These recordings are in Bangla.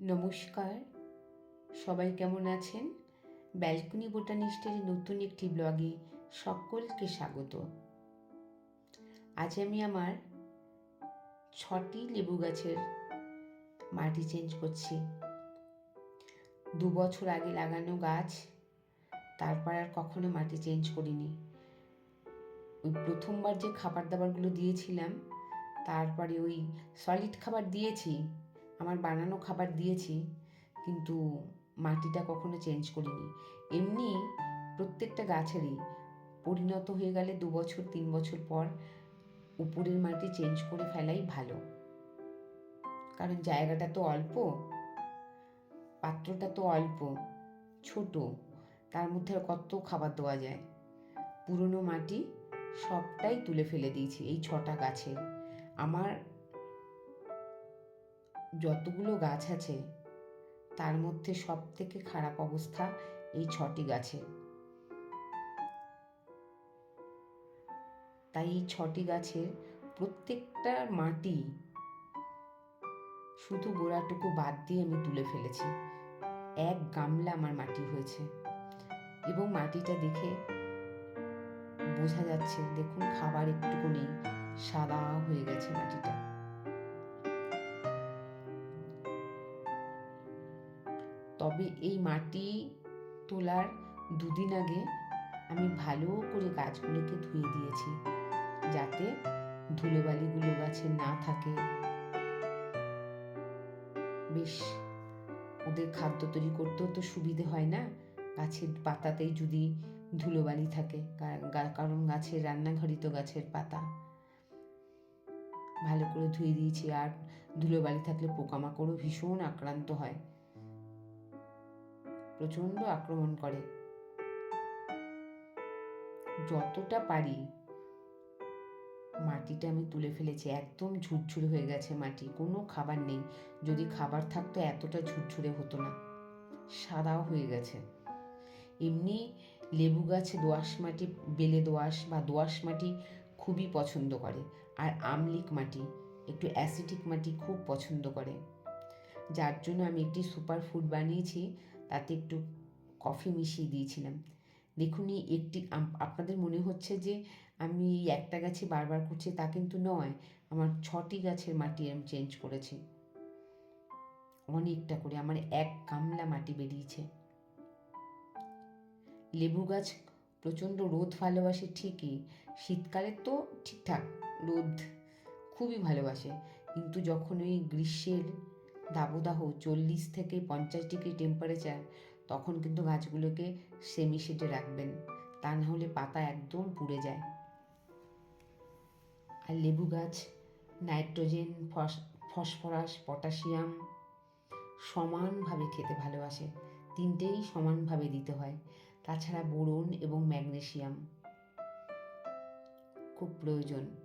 নমস্কার। সবাই কেমন আছেন? ব্যালকনি বোটানিস্টের নতুন একটি ব্লগে সকলকে স্বাগত। আজ আমি আমার ছটি লেবু গাছের মাটি চেঞ্জ করছি। দু বছর আগে লাগানো গাছ, তারপর আর কখনো মাটি চেঞ্জ করিনি। ওই প্রথমবার যে খাবার দাবারগুলো দিয়েছিলাম, তারপরে ওই সলিড খাবার দিয়েছি আমার বানানো খাবার দিয়েছি, কিন্তু মাটিটা কখনো চেঞ্জ করিনি। এমনি প্রত্যেকটা গাছেরই পরিণত হয়ে গেলে দু বছর, তিন বছর পর উপরের মাটি চেঞ্জ করে ফেলাই ভালো। কারণ জায়গাটা তো অল্প, পাত্রটা তো অল্প, ছোট, তার মধ্যে আর কত খাবার দেওয়া যায়? পুরনো মাটি সবটাই তুলে ফেলে দিয়েছি এই ছটা গাছে আমার যতগুলো গাছ আছে, তার মধ্যে সব থেকে খারাপ অবস্থা এই ছটি গাছে। তাই এই ছটি গাছের প্রত্যেকটা মাটি শুধু গোড়াটুকু বাদ দিয়ে আমি তুলে ফেলেছি। এক গামলা আমার মাটি হয়েছে এবং মাটিটা দেখে বোঝা যাচ্ছে, দেখুন, খাবার একটুকু নেই সাদা হয়ে গেছে মাটিটা। তবে এই মাটি তোলার দুদিন আগে আমি ভালো করে গাছগুলোকে ধুয়ে দিয়েছি, যাতে ধুলোবালিগুলো গাছে না থাকে। বেশ, ওদের খাদ্য তৈরি করতেও তো সুবিধে হয় না? গাছের পাতাতেই যদি ধুলোবালি থাকে কারণ গাছের রান্নাঘরই তো গাছের পাতা। ভালো করে ধুয়ে দিয়েছি আর ধুলোবালি থাকলে পোকামাকড়ও ভীষণ আক্রান্ত হয়। প্রচণ্ড আক্রমণ করে। যতটা পারি, মাটিটা আমি তুলে ফেলেছি, একদম ঝুরঝুরে হয়ে গেছে মাটি, কোনো খাবার নেই। যদি খাবার থাকতো, এতটা ঝুরঝুরে হতো না। সাদাও হয়ে গেছে। এমনি লেবু গাছে দোআঁশ মাটি, বেলে দোআঁশ বা দোআঁশ মাটি খুবই পছন্দ করে। আর আমলিক মাটি, একটু অ্যাসিডিক মাটি খুব পছন্দ করে। যার জন্য আমি একটি সুপার ফুড বানিয়েছি তাতে একটু কফি মিশিয়ে দিয়েছিলাম। দেখুন একটি আপনাদের মনে হচ্ছে যে আমি এই একটা গাছে বারবার করছি, তা কিন্তু নয়। আমার ছটি গাছের মাটি আমি চেঞ্জ করেছি। অনেকটা করে, আমার এক গামলা মাটি বেরিয়েছে। লেবু গাছ প্রচণ্ড রোদ ভালোবাসে, ঠিকই। শীতকালে তো ঠিকঠাক রোদ খুবই ভালোবাসে। কিন্তু যখন ওই গ্রীষ্মের দাবদাহ চল্লিশ থেকে পঞ্চাশ ডিগ্রি টেম্পারেচার তখন কিন্তু গাছগুলোকে সেমি শেডে রাখবেন। তা না হলে পাতা একদম পুড়ে যায়। আর লেবু গাছ নাইট্রোজেন ফসফরাস পটাশিয়াম সমানভাবে খেতে ভালোবাসে। তিনটেই সমানভাবে দিতে হয়। তাছাড়া বোরন এবং ম্যাগনেশিয়াম খুব প্রয়োজন।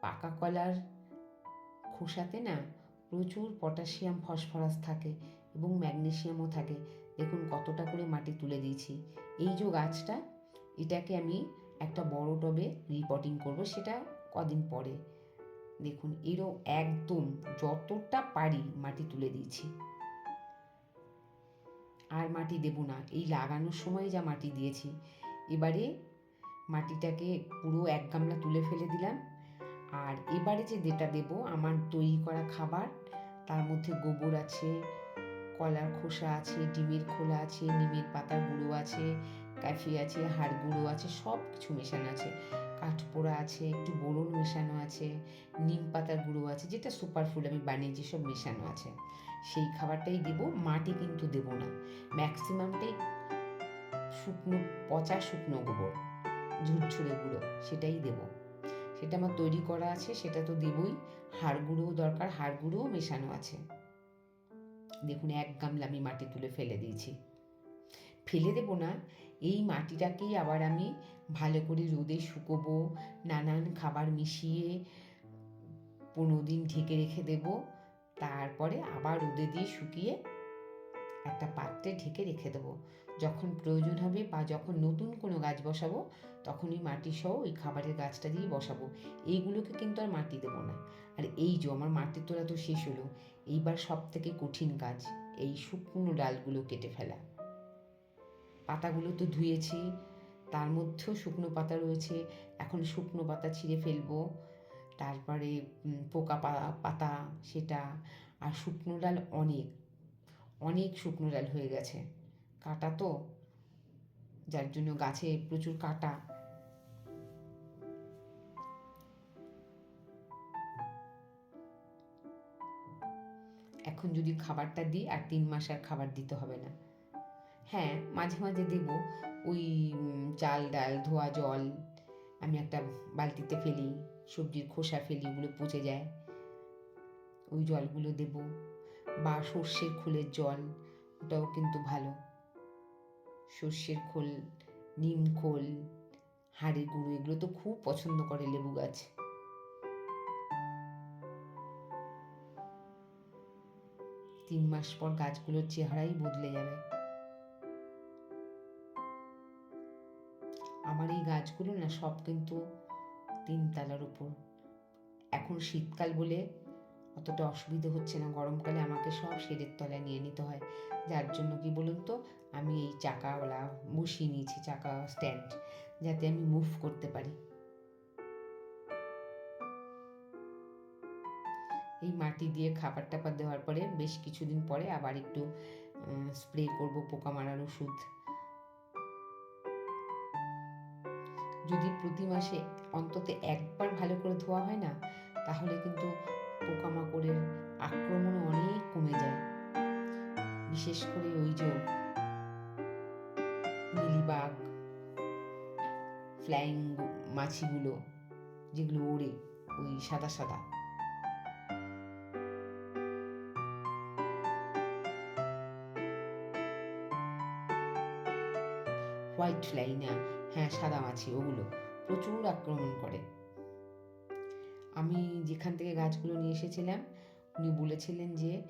পাকা কলার খোসাতে না প্রচুর পটাশিয়াম, ফসফরাস থাকে এবং ম্যাগনেশিয়ামও থাকে। দেখুন কতটা করে মাটি তুলে দিয়েছি। এই যে গাছটা, এটাকে আমি একটা বড় টবে রিপোর্টিং করব, সেটা কদিন পরে। দেখুন, এরও একদম যতটা পারি মাটি তুলে দিয়েছি। আর মাটি দেব না। এই লাগানোর সময় যা মাটি দিয়েছি। এবারে মাটিটাকে পুরো এক গামলা তুলে ফেলে দিলাম। আর এবারে যে যেটা দেব, আমার তৈরি করা খাবার, তার মধ্যে গোবর আছে, কলার খোসা আছে, ডিমের খোলা আছে, নিমের পাতার গুঁড়ো আছে, ক্যাফি আছে, হাড় গুঁড়ো আছে সব কিছু মেশানো আছে। কাঠপোড়া আছে, একটু বোরন মেশানো আছে, নিম পাতার গুঁড়ো আছে, যেটা সুপার ফুড আমি বানিয়েছি সব মেশানো আছে। সেই খাবারটাই দেব, মাটি কিন্তু দেব না। ম্যাক্সিমামটাই শুকনো, পচা শুকনো গোবর, ঝুরঝুরে গুঁড়ো, সেটাই দেবো। সেটা আমার তৈরি করা আছে, সেটা তো দেবই। হাড় গুঁড়োও দরকার, হাড় গুঁড়োও মেশানো আছে। দেখুন, এক গামলা আমি মাটি তুলে ফেলে দিয়েছি। ফেলে দেবো না, এই মাটিটাকেই আবার আমি ভালো করে রোদে শুকোবো, নানান খাবার মিশিয়ে পনেরো দিন ঢেকে রেখে দেব। তারপরে আবার রোদে দিয়ে শুকিয়ে একটা পাত্রে ঢেকে রেখে দেবো। যখন প্রয়োজন হবে বা যখন নতুন কোনো গাছ বসাবো তখন ওই মাটি সহ ওই খাবারের গাছটা দিয়ে বসাবো। এইগুলোকে কিন্তু আর মাটি দেবো না। আর এই যে আমার মাটির তোলা তো শেষ হলো, এইবার সব থেকে কঠিন কাজ, এই শুকনো ডালগুলো কেটে ফেলা। পাতাগুলো তো ধুয়েছি, তার মধ্যেও শুকনো পাতা রয়েছে, এখন শুকনো পাতা ছিঁড়ে ফেলব, তারপরে পোকা পাতা, সেটা, আর শুকনো ডাল অনেক অনেক শুকনো ডাল হয়ে গেছে। কাটা তো, যার জন্য গাছে প্রচুর কাটা। এখন যদি খাবারটা দিই, আর তিন মাস আর খাবার দিতে হবে না। হ্যাঁ মাঝে মাঝে দেব ওই চাল, ডাল, ধোয়া, জল। আমি একটা বালতিতে ফেলি, সবজির খোসা ফেলি, ওগুলো পচে যায়। ওই জলগুলো দেব। বা সর্ষের খোলের জল, ওটাও কিন্তু ভালো। সর্ষের খোল, নিম খোল, হাড়ের গুঁড়ো, এগুলো তো খুব পছন্দ করে লেবু গাছ। তিন মাস পর গাছগুলোর চেহারাই বদলে যাবে। আমার এই গাছগুলো না সব কিন্তু তিন তালার উপর। এখন শীতকাল বলে অতটা অসুবিধে হচ্ছে না। গরমকালে আমাকে সব শেডের তলায় নিয়ে নিতে হয়। যার জন্য কি বলুন তো, আমি এই চাকাওয়ালা বসিয়ে নিয়েছি, চাকা স্ট্যান্ড যাতে আমি মুভ করতে পারি। এই মাটি দিয়ে খাবার টাবার দেওয়ার পরে বেশ কিছুদিন পরে আবার একটু স্প্রে করব পোকা মারার ওষুধ। যদি প্রতি মাসে অন্তত একবার ভালো করে ধোয়া হয় না, তাহলে কিন্তু পোকামাকড়ের আক্রমণ অনেক কমে যায়। বিশেষ করে ওই যে মিলিবাগ, ফ্লাইং মাছিগুলো যেগুলো ওড়ে, ওই সাদা সাদা। হোয়াইট ফ্লাই না হ্যাঁ সাদা মাছি, ওগুলো প্রচুর আক্রমণ করে। আমি যেখান থেকে গাছগুলো নিয়ে এসেছিলাম, উনি বলেছিলেন যে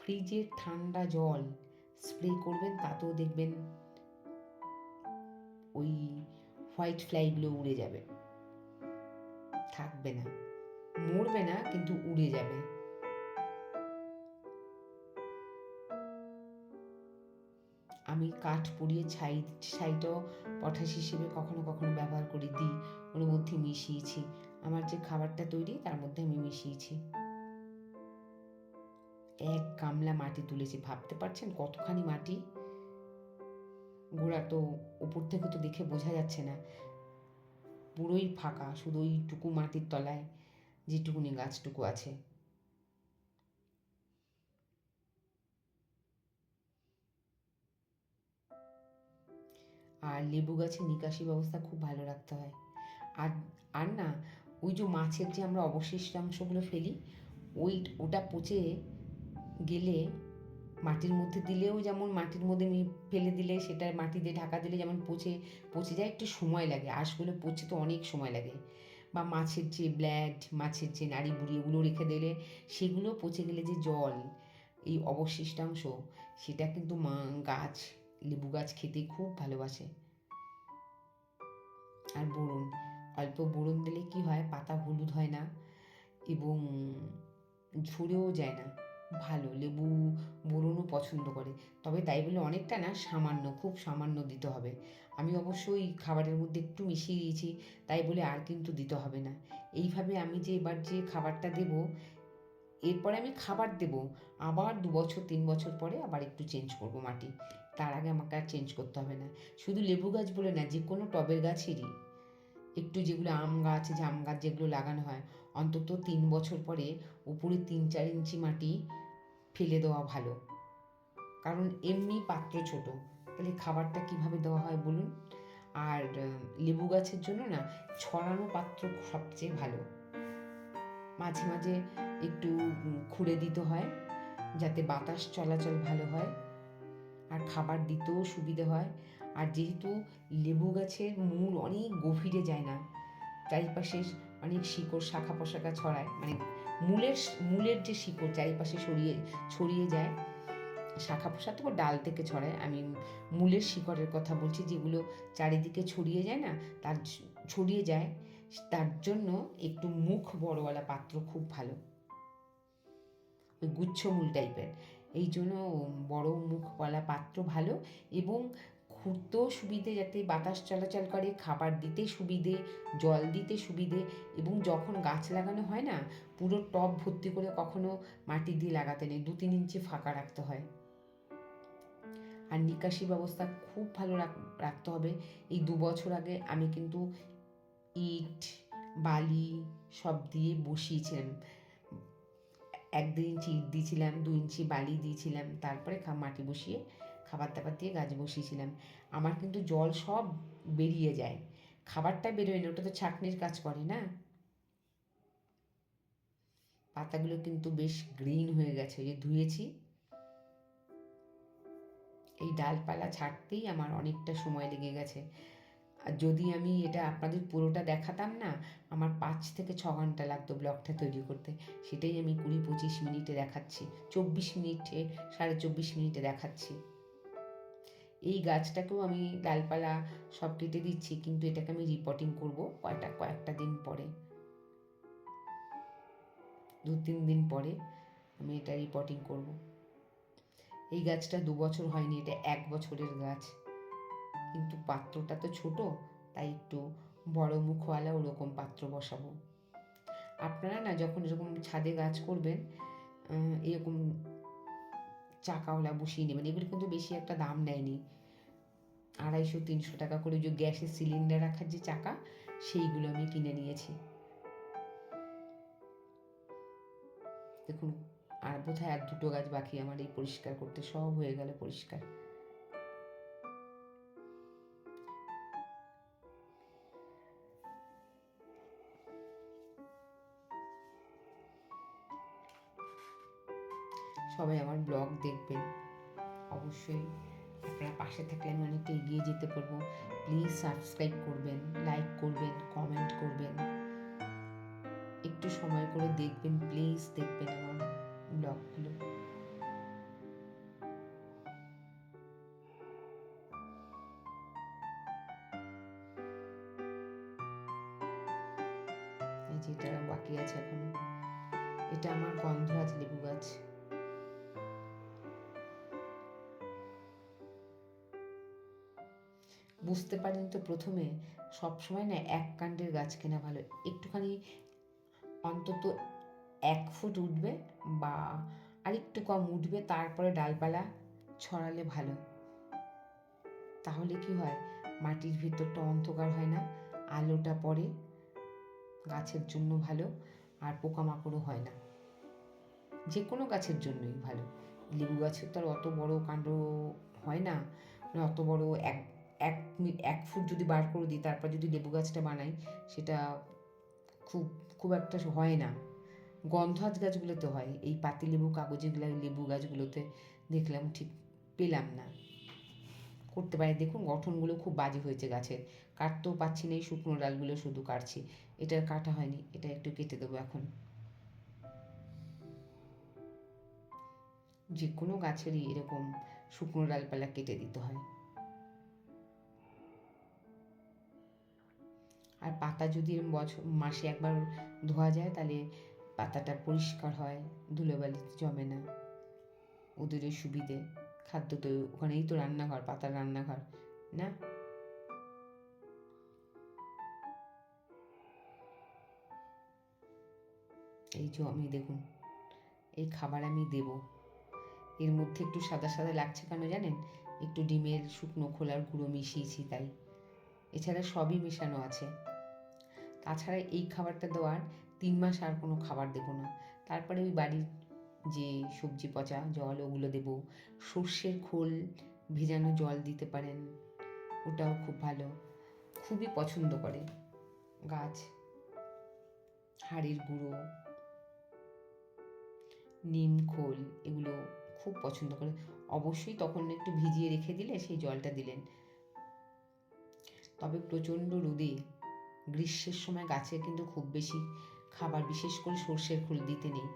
ফ্রিজের ঠান্ডা জল স্প্রে করবেন, তাতেও দেখবেন ওই হোয়াইট ফ্লাইগুলো উড়ে যাবে। থাকবে না। মরবে না, কিন্তু উড়ে যাবে। আমি কাঠ পুড়িয়ে ছাই, ছাইটাও পটাশ হিসেবে কখনো কখনো ব্যবহার করে, দিই। ওর মধ্যে মিশিয়েছি। আমার যে খাবারটা তৈরি, তার মধ্যে আমি মিশিয়েছি। এক গামলা মাটি তুলেছি, ভাবতে পারছেন কতখানি মাটি? গোড়া তো উপর থেকে তো দেখে বোঝা যাচ্ছে না। পুরোই ফাঁকা, শুধু ওইটুকু মাটির তলায় যেটুকুনি গাছটুকু আছে। আর লেবু গাছের নিকাশি ব্যবস্থা খুব ভালো রাখতে হয়। আর আর না ওই যে মাছের যে আমরা অবশিষ্টাংশগুলো ফেলি, ওই ওটা পচে গেলে মাটির মধ্যে দিলেও যেমন মাটির মধ্যে ফেলে দিলে সেটা মাটি দিয়ে ঢাকা দিলে যেমন পচে পচে যায় একটু সময় লাগে। আঁশগুলো পচে তো অনেক সময় লাগে। বা মাছের যে ব্ল্যাড, মাছের যে নাড়ি বুড়ি এগুলো রেখে দিলে সেগুলো পচে গেলে যে জল, এই অবশিষ্টাংশ সেটা কিন্তু মা গাছ, লেবু গাছ খেতে খুব ভালোবাসে। আর বোরন অল্প বোরন দিলে কি হয়? পাতা হলুদ হয় না এবং ঝরেও যায় না। ভালো, লেবু বোরনও পছন্দ করে। তবে তাই বলে অনেকটা না সামান্য, খুব সামান্য দিতে হবে। আমি অবশ্যই খাবারের মধ্যে একটু মিশিয়ে দিয়েছি, তাই বলে আর কিন্তু দিতে হবে না। এইভাবে আমি যে এবার যে খাবারটা দেব, এরপরে আমি খাবার দেব, আবার দু বছর, তিন বছর পরে আবার একটু চেঞ্জ করব মাটি। তার আগে আমাকে আর চেঞ্জ করতে হবে না। শুধু লেবু গাছ বলে না যে কোনো টবের গাছেরই। একটু যেগুলো আম গাছ জাম গাছ যেগুলো লাগানো হয়, অন্তত তিন বছর পরে উপরে তিন চার ইঞ্চি মাটি ফেলে দেওয়া ভালো। কারণ এমনি পাত্র ছোট, তাহলে খাবারটা কীভাবে দেওয়া হয় বলুন? আর লেবু গাছের জন্য না ছড়ানো পাত্র সবচেয়ে ভালো। মাঝে মাঝে একটু খুঁড়ে দিতে হয়, যাতে বাতাস চলাচল ভালো হয়, আর খাবার দিতেও সুবিধে হয়। আর যেহেতু লেবু গাছের মূল অনেক গভীরে যায় না, চারিপাশে অনেক শিকড় শাখা পোশাখা ছড়ায় মানে মূলের মূলের যে শিকড় চারিপাশে ছড়িয়ে ছড়িয়ে যায়, শাখা পোশাক তো ডাল থেকে ছড়ায়। আমি মূলের শিকড়ের কথা বলছি, যেগুলো চারিদিকে ছড়িয়ে যায় না, তার ছড়িয়ে যায়, তার জন্য একটু মুখ বড়ওয়ালা পাত্র খুব ভালো। ওই গুচ্ছমূল টাইপের এই জন্য বড় মুখওয়ালা পাত্র ভালো এবং খুঁড়তেও সুবিধে, যাতে বাতাস চলাচল করে, খাবার দিতে সুবিধে, জল দিতে সুবিধে, এবং যখন গাছ লাগানো হয় না, পুরো টব ভর্তি করে কখনো মাটি দিয়ে লাগাতে নেই দু তিন ইঞ্চি ফাঁকা রাখতে হয়। আর নিকাশি ব্যবস্থা খুব ভালো রাখতে হবে। এই দু বছর আগে আমি কিন্তু ইট, বালি সব দিয়ে বসিয়েছিলাম। এক দু ইঞ্চি ইট দিয়েছিলাম, দু ইঞ্চি বালি দিয়েছিলাম, তারপরে মাটি বসিয়ে খাবার দাবার দিয়ে গাছ বসিয়েছিলাম। আমার কিন্তু জল সব বেরিয়ে যায়। খাবারটা বেরোয় না, ওটা তো ছাঁকনির কাজ করে না। পাতাগুলো কিন্তু বেশ গ্রিন হয়ে গেছে, ওই যে ধুয়েছি। এই ডালপালা ছাড়তেই আমার অনেকটা সময় লেগে গেছে। আর যদি আমি এটা আপনাদের পুরোটা দেখাতাম না, আমার পাঁচ থেকে ছ ঘণ্টা লাগতো ব্লগটা তৈরি করতে। সেটাই আমি কুড়ি পঁচিশ মিনিটে দেখাচ্ছি, চব্বিশ মিনিটে, সাড়ে চব্বিশ মিনিটে দেখাচ্ছি। এই গাছটাকেও আমি ডালপালা সব কেটে দিচ্ছি, কিন্তু এটাকে আমি রিপোর্টিং করব কয়টা, কয়েকটা দিন পরে। দু, তিন দিন পরে আমি এটা রিপোর্টিং করব। এই গাছটা দু বছর হয়নি, এটা এক বছরের গাছ। কিন্তু পাত্রটা তো ছোট, তাই একটু বড় মুখওয়ালা ওরকম পাত্র বসাবো। আপনারা না যখন এরকম ছাদে গাছ করবেন এরকম চাকাওয়ালা বসিয়ে নেবেন, এগুলো কিন্তু বেশি একটা দাম নেয়নি। আড়াইশো, তিনশো টাকা করে যে গ্যাসের সিলিন্ডার রাখার যে চাকা, সেইগুলো আমি কিনে নিয়েছি। দেখুন, আর বোধহয় আর দুটো গাছ বাকি আমার এই পরিষ্কার করতে সব হয়ে গেল পরিষ্কার। সবাই আমার ব্লগ দেখবেন। অবশ্যই। আপনারা পাশে থাকলে আমি অনেকটা এগিয়ে যেতে পারব। প্লিজ সাবস্ক্রাইব করবেন লাইক করবেন কমেন্ট করবেন। একটু সময় করে দেখবেন প্লিজ দেখবেন আমার ব্লগগুলো। প্রথমে সবসময় না এক কাণ্ডের গাছ কেনা ভালো। একটুখানি অন্তত এক ফুট উঠবে বা আরেকটু কম উঠবে, তারপরে ডালপালা ছড়ালে ভালো। তাহলে কি হয়? মাটির ভিতরটা অন্ধকার হয় না, আলোটা পড়ে, গাছের জন্য ভালো, আর পোকামাকড়ও হয় না। যে কোনো গাছের জন্যই ভালো। লেবু গাছের তো আর অত বড় কাণ্ড হয় না অত বড় এক এক এক ফুট যদি বার করে দিই, তারপর যদি লেবু গাছটা বানাই, সেটা খুব খুব একটা হয় না। গন্ধরাজ গাছগুলোতে হয়। এই পাতি লেবু কাগজেগুলো লেবু গাছগুলোতে দেখলাম ঠিক পেলাম না। করতে পারি, দেখুন গঠনগুলো খুব বাজে হয়েছে গাছের। কাটতেও পাচ্ছি না, এই শুকনো ডালগুলো শুধু কাটছি। এটা কাটা হয়নি, এটা একটু কেটে দেবো এখন। যে কোনো গাছেরই এরকম শুকনো ডালপালা কেটে দিতে হয়। আর পাতা যদি বছর, মাসে একবার ধোয়া যায়, তাহলে পাতাটা পরিষ্কার হয়, ধুলোবালিতে জমে না। ওদেরও সুবিধে। খাদ্য তো ওখানেই তো রান্নাঘর, পাতার রান্নাঘর, না? এই যে আমি দেখুন, এই খাবার আমি দেব। এর মধ্যে একটু সাদা সাদা লাগছে কেন জানেন? একটু ডিমের শুকনো খোলার গুঁড়ো মিশিয়েছি তাই। এছাড়া সবই মেশানো আছে। তাছাড়া এই খাবারটা দেওয়ার তিন মাস আর কোনো খাবার দেবো না। তারপরে ওই বাড়ির যে সবজি পচা জল, ওগুলো দেব। সর্ষের খোল ভেজানো জল দিতে পারেন, ওটাও খুব ভালো। খুবই পছন্দ করে। গাছ, হাড়ের গুঁড়ো, নিম খোল, এগুলো খুব পছন্দ করে। অবশ্যই তখন একটু ভিজিয়ে রেখে দিলে সেই জলটা দিলেন। তবে প্রচণ্ড রোদে গ্রীষ্মের সময় গাছের কিন্তু খুব বেশি খাবার, বিশেষ করে সর্ষের খোল দিতে নেই।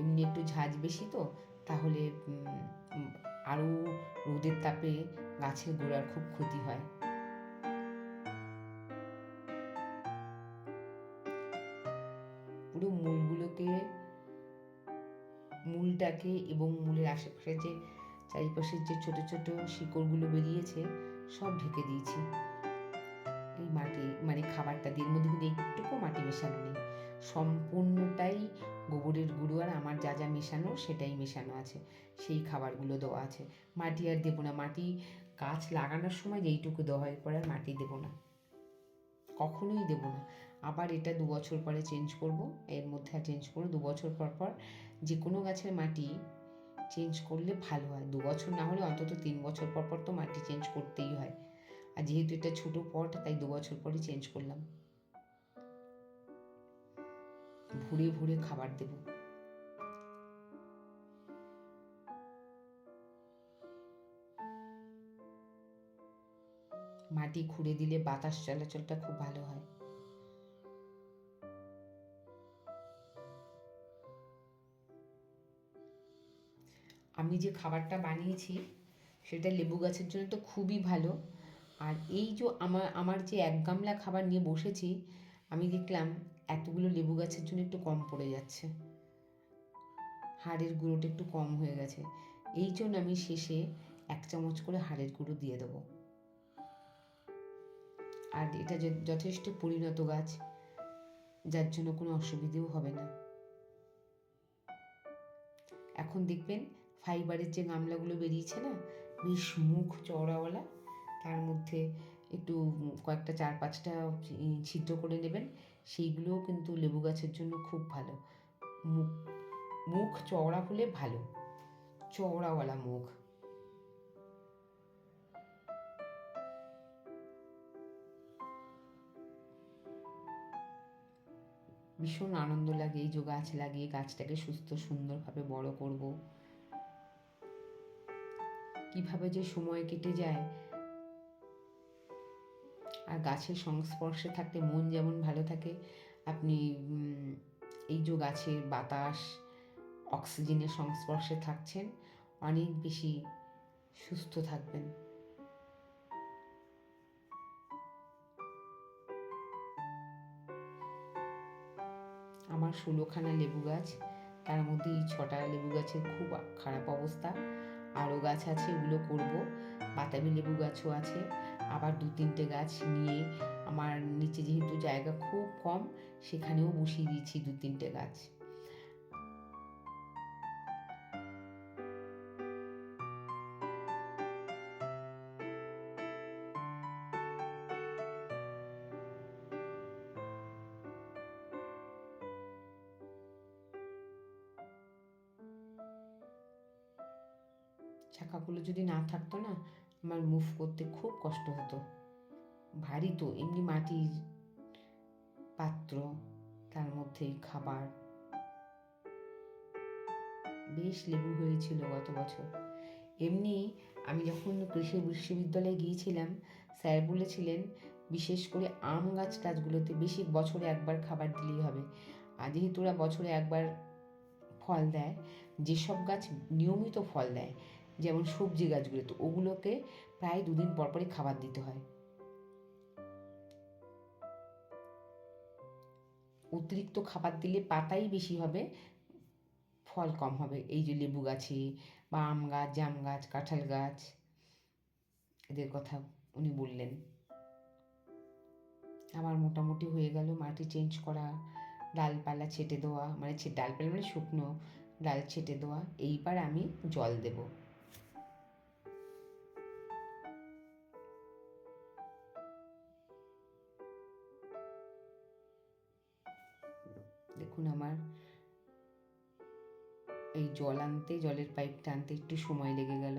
এমনি একটু ঝাঁজ বেশি তো, তাহলে আরও রোদের তাপে গাছের গোড়ার খুব ক্ষতি হয়। পুরো মূলগুলোকে, মূলটাকে এবং মূলের আশেপাশে যে চারিপাশের যে ছোট ছোট শিকড়গুলো বেরিয়েছে, সব ঢেকে দিয়েছি। মাটি মানে খাবারটা দিয়ে মধ্যে কিন্তু একটুকু মাটি মেশানো নেই। সম্পূর্ণটাই গোবরের গুঁড়ো আর আমার যা যা মেশানো সেটাই মেশানো আছে। সেই খাবারগুলো দেওয়া আছে। মাটি আর দেবো না। মাটি গাছ লাগানোর সময় যেইটুকু দেওয়া হয় আর মাটি দেবো না। কখনোই দেবো না। আবার এটা দু বছর পরে চেঞ্জ করব। এর মধ্যে আর চেঞ্জ করব দু বছর পর পর যে কোনো গাছের মাটি চেঞ্জ করলে ভালো হয়। দু বছর না হলে অন্তত তিন বছর পর পর তো মাটি চেঞ্জ করতেই হয়। আর যেহেতু এটা ছোটো পট, তাই দু বছর পরে চেঞ্জ করলাম। ভুরে ভুরে খাবার দেব। মাটি খুঁড়ে দিলে বাতাস চলাচলটা খুব ভালো হয়। আমি যে খাবারটা বানিয়েছি, সেটা লেবু গাছের জন্য তো খুবই ভালো। আর এই যে আমার আমার যে এক গামলা খাবার নিয়ে বসেছি, আমি দেখলাম এতগুলো লেবু গাছের জন্য একটু কম পড়ে যাচ্ছে। হাড়ের গুঁড়োটা একটু কম হয়ে গেছে। এই জন্য আমি শেষে এক চামচ করে হাড়ের গুঁড়ো দিয়ে দেবো। আর এটা যথেষ্ট পরিণত গাছ, যার জন্য কোনো অসুবিধেও হবে না। এখন দেখবেন ফাইবারের যে গামলাগুলো বেরিয়েছে না, বেশ মুখ চওড়াওয়ালা তার মধ্যে একটু কয়েকটা চার পাঁচটা ছিদ্র করে নেবেন। সেইগুলোও কিন্তু লেবু গাছের জন্য খুব ভালো। মুখ মুখ চওড়া হলে ভালো। চওড়াওয়ালা মুখ। ভীষণ আনন্দ লাগে এই যে গাছ লাগিয়ে গাছটাকে সুস্থ, সুন্দরভাবে বড় করব। কীভাবে যে সময় কেটে যায় আর গাছের সংস্পর্শে থাকতে মন যেমন ভালো থাকে, আপনি এই যে গাছের বাতাস, অক্সিজেনের সংস্পর্শে থাকছেন, অনেক বেশি সুস্থ থাকবেন। আমার ষোলোখানা লেবু গাছ, তার মধ্যে এই ছটা লেবু গাছের খুব খারাপ অবস্থা। আরও গাছ আছে এগুলো করব। বাতাবি লেবু গাছও আছে। আবার দু তিনটে গাছ নিয়ে আমার নিচে যেহেতু জায়গা খুব কম, সেখানেও বসিয়ে দিয়েছি দু তিনটে গাছ। চাকাগুলো যদি না থাকতো না আমার মুভ করতে খুব কষ্ট হতো। ভারী তো, এমনি মাটির পাত্র, তার মধ্যে খাবার। বেশ লেবু হয়েছিল গত বছর। এমনি আমি যখন কৃষি বিশ্ববিদ্যালয়ে গিয়েছিলাম, স্যার বলেছিলেন, বিশেষ করে আম গাছ টাছগুলোতে বেশি বছরে একবার খাবার দিলেই হবে। আর যেহেতু ওরা বছরে একবার ফল দেয়, যেসব গাছ নিয়মিত ফল দেয় যেমন সবজি গাছগুলো, তো ওগুলোকে প্রায় দুদিন পর পরই খাবার দিতে হয়। অতিরিক্ত খাবার দিলে পাতাই বেশি হবে, ফল কম হবে। এই যে লেবু গাছে বা আম গাছ, জাম গাছ, কাঁঠাল গাছ, এদের কথা উনি বললেন। আমার মোটামুটি হয়ে গেল, মাটি চেঞ্জ করা, ডালপালা ছেটে দেওয়া মানে ডালপালা মানে শুকনো, ডাল ছেটে দেওয়া, এইবার আমি জল দেবো। দেখুন আমার এই জল আনতে, জলের পাইপটা আনতে একটু সময় লেগে গেল।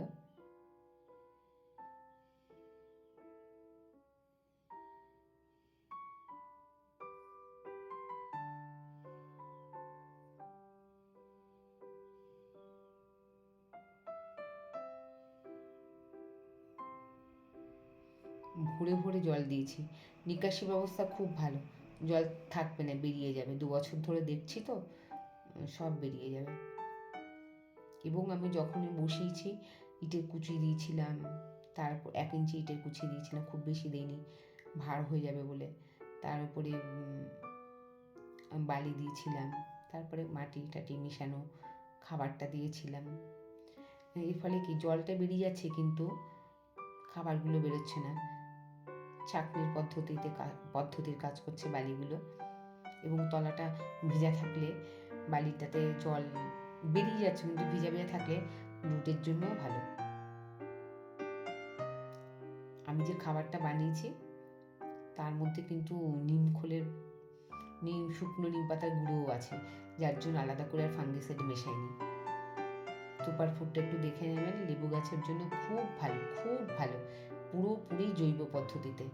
ভরে ভরে জল দিয়েছি। নিকাশি ব্যবস্থা খুব ভালো। জল থাকবে না, বেরিয়ে যাবে। দু বছর ধরে দেখছি তো, সব বেরিয়ে যাবে। এবং আমি যখনই বসিয়েছি, ইটের কুচি দিয়েছিলাম, তারপর এক ইঞ্চি ইটের কুচি দিয়েছিলাম, খুব বেশি দেইনি, ভার হয়ে যাবে বলে। তার উপরে বালি দিয়েছিলাম, তারপরে মাটি টাটি মিশানো, খাবারটা দিয়েছিলাম। এর ফলে কি, জলটা বেরিয়ে যাচ্ছে কিন্তু, খাবারগুলো বেরোচ্ছে না। চাকনির পদ্ধতিতে পদ্ধতির কাজ করছে বালিগুলো এবং তলাটা ভিজা থাকলে বালিটাতে জল বেরিয়ে যাচ্ছে কিন্তু ভিজা ভিজা থাকলে রুটের জন্যও ভালো। আমি যে খাবারটা বানিয়েছি, তার মধ্যে কিন্তু নিম খোলের, নিম, শুকনো নিম পাতার গুঁড়োও আছে, যার জন্য আলাদা করে আর ফাঙ্গিসাইড মেশাইনি। সুপার ফুডটা একটু দেখে নেবেন, লেবু গাছের জন্য খুব ভালো খুব ভালো। পুরোপুরি জৈব পদ্ধতিতে।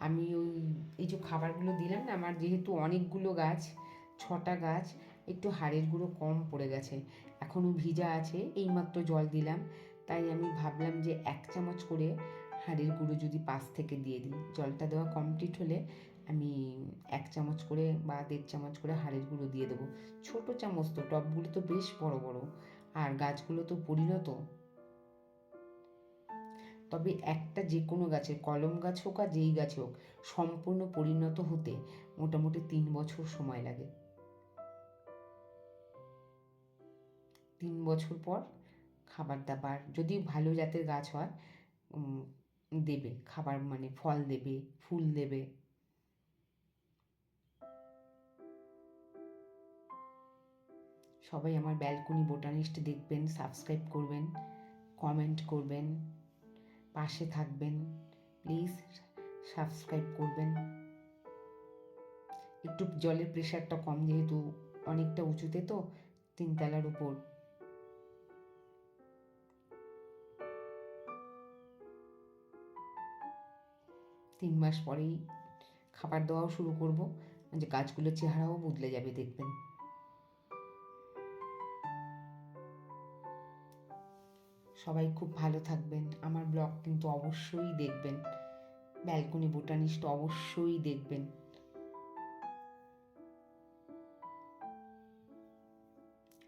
আমি ওই, এই যে খাবারগুলো দিলাম না, আমার যেহেতু অনেকগুলো গাছ, ছটা গাছ, একটু হাড়ের গুঁড়ো কম পড়ে গেছে। এখনও ভিজা আছে, এইমাত্র জল দিলাম। তাই আমি ভাবলাম যে এক চামচ করে হাড়ের গুঁড়ো যদি পাশ থেকে দিয়ে দিই। জলটা দেওয়া কমপ্লিট হলে আমি এক চামচ করে বা দেড় চামচ করে হাড়ের গুঁড়ো দিয়ে দেবো। ছোটো চামচ তো টবগুলো তো বেশ বড় বড়। আর গাছগুলো তো পরিণত। তবে একটা যে কোনো গাছের কলম গাছ হোক আর যেই গাছ হোক, সম্পূর্ণ পরিণত হতে মোটামুটি তিন বছর সময় লাগে। তিন বছর পর খাবার দাবার, যদি ভালো জাতের গাছ হয় দেবে। খাবার মানে ফল দেবে, ফুল দেবে। সবাই আমার ব্যালকনি বোটানিস্ট দেখবেন সাবস্ক্রাইব করবেন কমেন্ট করবেন, পাশে থাকবেন প্লিজ সাবস্ক্রাইব করবেন। একটু জলের প্রেশারটা কম যেহেতু অনেকটা উঁচুতে তো, তিনতলার উপর। তিন মাস পরেই খাবার দেওয়াও শুরু করব যে গাছগুলোর চেহারাও বদলে যাবে দেখবেন। সবাই খুব ভালো থাকবেন। আমার ব্লগ কিন্তু অবশ্যই দেখবেন। ব্যালকনি বোটানিস্ট অবশ্যই দেখবেন।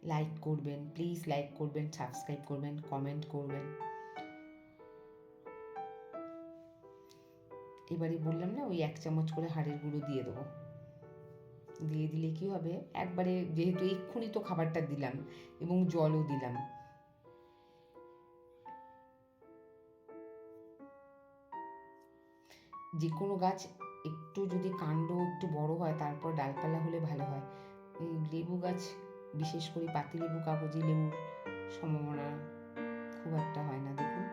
লাইক করবেন প্লিজ লাইক করবেন সাবস্ক্রাইব করবেন কমেন্ট করবেন। এবারে বললাম না, ওই এক চামচ করে হাড়ের গুঁড়ো দিয়ে দেবো। দিয়ে দিলে কি হবে? একবারে যেহেতু এক্ষুনি তো খাবারটা দিলাম এবং জলও দিলাম। যে কোনো গাছ একটু যদি কাণ্ড একটু বড় হয়, তারপর ডালপালা হলে ভালো হয়। লেবু গাছ, বিশেষ করে পাতিলেবু কাগজি লেবুর সম্ভাবনা খুব একটা হয় না, দেখুন।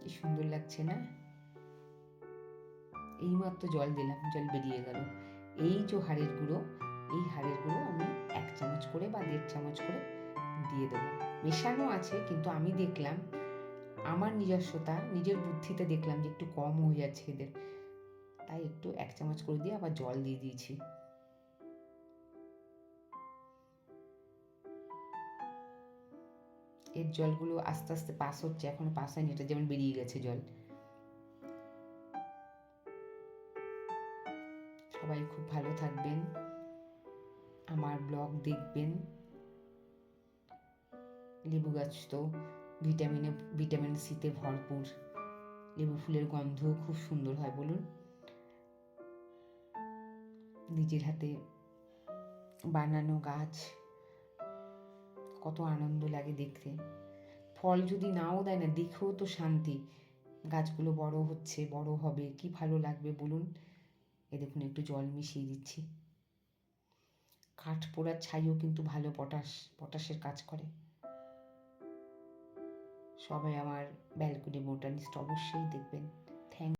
কি সুন্দর লাগছে না? এইমাত্র জল দিলাম, জল বেরিয়ে গেল। এই যে হাড়ের গুঁড়ো, এই হাড়ের গুঁড়ো আমি এক চামচ করে বা দেড় চামচ করে দিয়ে দেবো। মেশানো আছে, কিন্তু আমি দেখলাম, আমার নিজস্বতা, নিজের বুদ্ধিতে দেখলাম যে একটু কম হয়ে যাচ্ছে এদের। তাই একটু এক চামচ করে দিয়ে আবার জল দিয়ে দিয়েছি। এর জলগুলো আস্তে আস্তে পাস হচ্ছে, এখন পাস হয়নি, এটা যেমন বেরিয়ে গেছে জল। সবাই খুব ভালো থাকবেন। আমার ব্লগ দেখবেন। লেবু গাছ তো ভিটামিনে ভিটামিন সিতে ভরপুর। লেবু ফুলের গন্ধ খুব সুন্দর হয় বলুন। নিজের হাতে বানানো গাছ, কত আনন্দ লাগে দেখতে। ফল যদি নাও দেয় না, দেখেও তো শান্তি। গাছগুলো বড় হচ্ছে, বড় হবে, কি ভালো লাগবে বলুন? এ দেখুন, একটু জল মিশিয়ে দিচ্ছি। কাঠ পোড়ার ছাইও কিন্তু ভালো পটাশ, পটাশের কাজ করে। সবাই আমার ব্যালকনি মোটানিস্ট অবশ্যই দেখবেন।